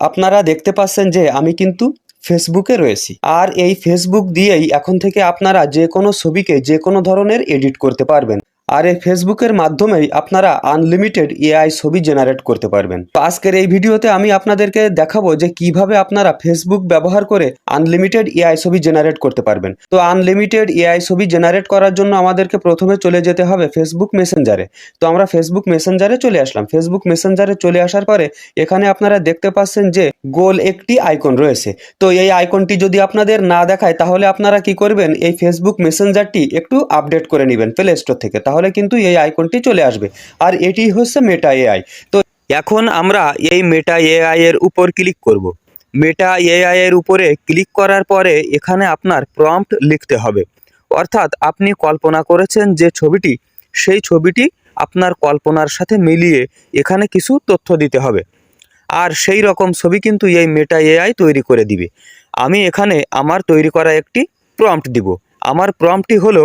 আপনারা দেখতে পাচ্ছেন যে আমি কিন্তু ফেসবুকে রয়েছি। আর এই ফেসবুক দিয়েই এখন থেকে আপনারা যে কোনো ছবিকে যে কোনো ধরনের এডিট করতে পারবেন। আর এই ফেসবুকের মাধ্যমেই আপনারা আনলিমিটেড এআই ছবি জেনারেট করতে পারবেন। তো আজকের এই ভিডিওতে আমি আপনাদেরকে দেখাবো যে কীভাবে আপনারা ফেসবুক ব্যবহার করে আনলিমিটেড এআই ছবি জেনারেট করতে পারবেন। তো আনলিমিটেড এআই ছবি জেনারেট করার জন্য আমাদেরকে প্রথমে চলে যেতে হবে ফেসবুক মেসেঞ্জারে তো আমরা ফেসবুক মেসেঞ্জারে চলে আসলাম। ফেসবুক মেসেঞ্জারে চলে আসার পরে এখানে আপনারা দেখতে পাচ্ছেন যে গোল একটি আইকন রয়েছে। তো এই আইকনটি যদি আপনাদের না দেখায়, তাহলে আপনারা কি করবেন? এই ফেসবুক মেসেঞ্জারটি একটু আপডেট করে নেবেন প্লে স্টোর থেকে। তাহলে কিন্তু এই আইকনটি চলে আসবে। আর এটি হচ্ছে মেটা এআই তো এখন আমরা এই মেটা এআই এর উপর ক্লিক করব। মেটা এআই এর উপরে ক্লিক করার পরে এখানে আপনার প্রম্পট লিখতে হবে। অর্থাৎ আপনি কল্পনা করেছেন যে ছবিটি, সেই ছবিটি আপনার কল্পনার সাথে মিলিয়ে এখানে কিছু তথ্য দিতে হবে। আর সেই রকম ছবি কিন্তু এই মেটা এআই তৈরি করে দিবে। আমি এখানে আমার তৈরি করা একটি প্রম্পট দিব। আমার প্রম্পটটি হলো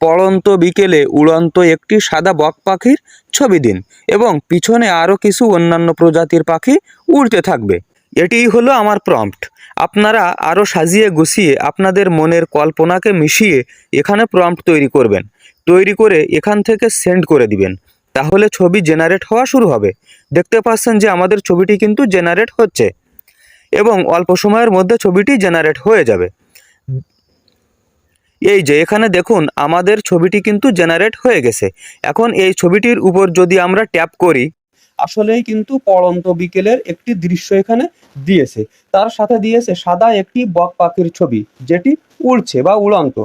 পড়ন্ত বিকেলে উড়ন্ত একটি সাদা বক পাখির ছবি দিন এবং পিছনে আরও কিছু অন্যান্য প্রজাতির পাখি উড়তে থাকবে। এটিই হলো আমার প্রম্পট আপনারা আরও সাজিয়ে গুছিয়ে আপনাদের মনের কল্পনাকে মিশিয়ে এখানে প্রম্পট তৈরি করবেন। তৈরি করে এখান থেকে সেন্ড করে দিবেন। তাহলে ছবি জেনারেট হওয়া শুরু হবে। দেখতে পাচ্ছেন যে আমাদের ছবিটি কিন্তু জেনারেট হচ্ছে এবং অল্প সময়ের মধ্যে ছবিটি জেনারেট হয়ে যাবে। এই যে এখানে দেখুন, আমাদের ছবিটি কিন্তু জেনারেট হয়ে গেছে। এখন এই ছবিটির উপর যদি আমরা ট্যাপ করি, আসলেই কিন্তু পড়ন্ত বিকেলের একটি দৃশ্য এখানে দিয়েছে। তার সাথে দিয়েছে সাদা একটি বক পাখির ছবি, যেটি উড়ছে বা উড়ন্ত।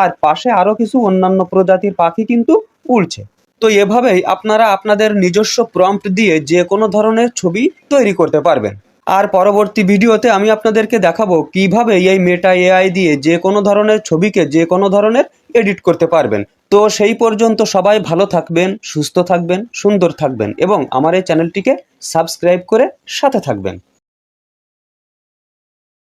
আর পাশে আরও কিছু অন্যান্য প্রজাতির পাখি কিন্তু উড়ছে। তো এভাবেই আপনারা আপনাদের নিজস্ব প্রম্পট দিয়ে যে কোনো ধরনের ছবি তৈরি করতে পারবেন। আর পরবর্তী ভিডিওতে আমি আপনাদেরকে দেখাবো কীভাবে এই মেটা এআই দিয়ে যে কোনো ধরনের ছবিকে যে কোনো ধরনের এডিট করতে পারবেন। তো সেই পর্যন্ত সবাই ভালো থাকবেন, সুস্থ থাকবেন, সুন্দর থাকবেন এবং আমার এই চ্যানেলটিকে সাবস্ক্রাইব করে সাথে থাকবেন।